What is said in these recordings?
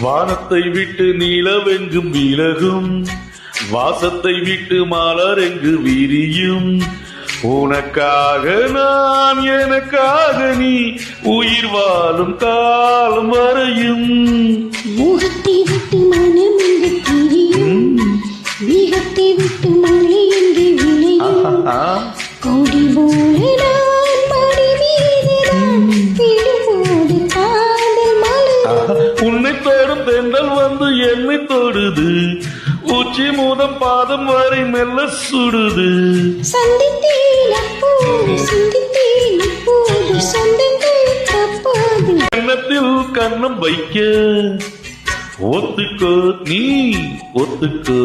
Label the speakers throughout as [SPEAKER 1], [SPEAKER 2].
[SPEAKER 1] வானத்தை விட்டு நீலவெங்கும் விலகும். வாசத்தை விட்டு மலர் எங்கு விரியும். உனக்காக நான் எனக்காக நீ உயிர் வாழும் காலம் வரையும். வந்து என்னை தொடுது. உச்சி முதம் பாதம் வரை மெல்ல சுடுது. கன்னத்தில் கன்னம் வைக்க. ஒத்துக்கோ நீ ஒத்துக்கோ.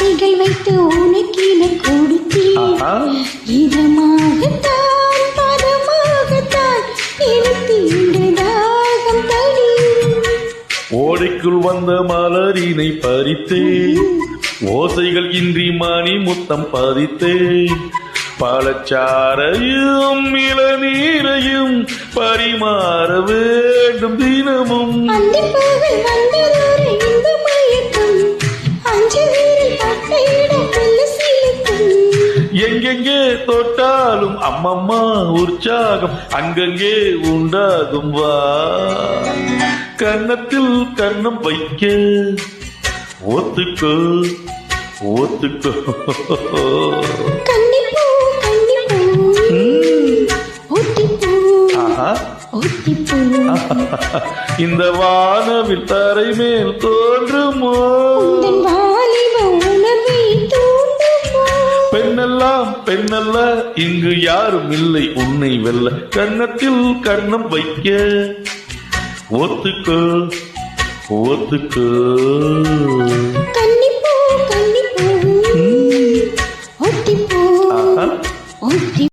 [SPEAKER 2] ஆசைகள் வைத்து உனக்கின கொடுத்தி
[SPEAKER 1] ஆஹா.
[SPEAKER 2] இதமாகத்தான் பதமாகத்தான் எனக்கு இந்த தாகம் தடி
[SPEAKER 1] ஓடைக்குள் வந்த மலரினை பறித்தேன். ஓசைகள் இன்றி மணி முத்தம் பதித்தேன். பழச்சாரையும் இளநீரையும் பரிமாற வேண்டும் தினமும். எங்கெங்கே தொட்டாலும் அம்மம்மா உற்சாகம் அங்கங்கே உண்டாகும் வா. கன்னத்தில் கன்னம் வைக்க ஒத்துக்கோ ஒத்துக்கோ. இந்த வானவில் தரை மேல் தோன்றுமோ? இங்கு யாரும் இல்லை உன்னை வெல்ல. கன்னத்தில் கர்ணம் வைக்க. ஒத்துக்கோ ஒத்துக்கோ.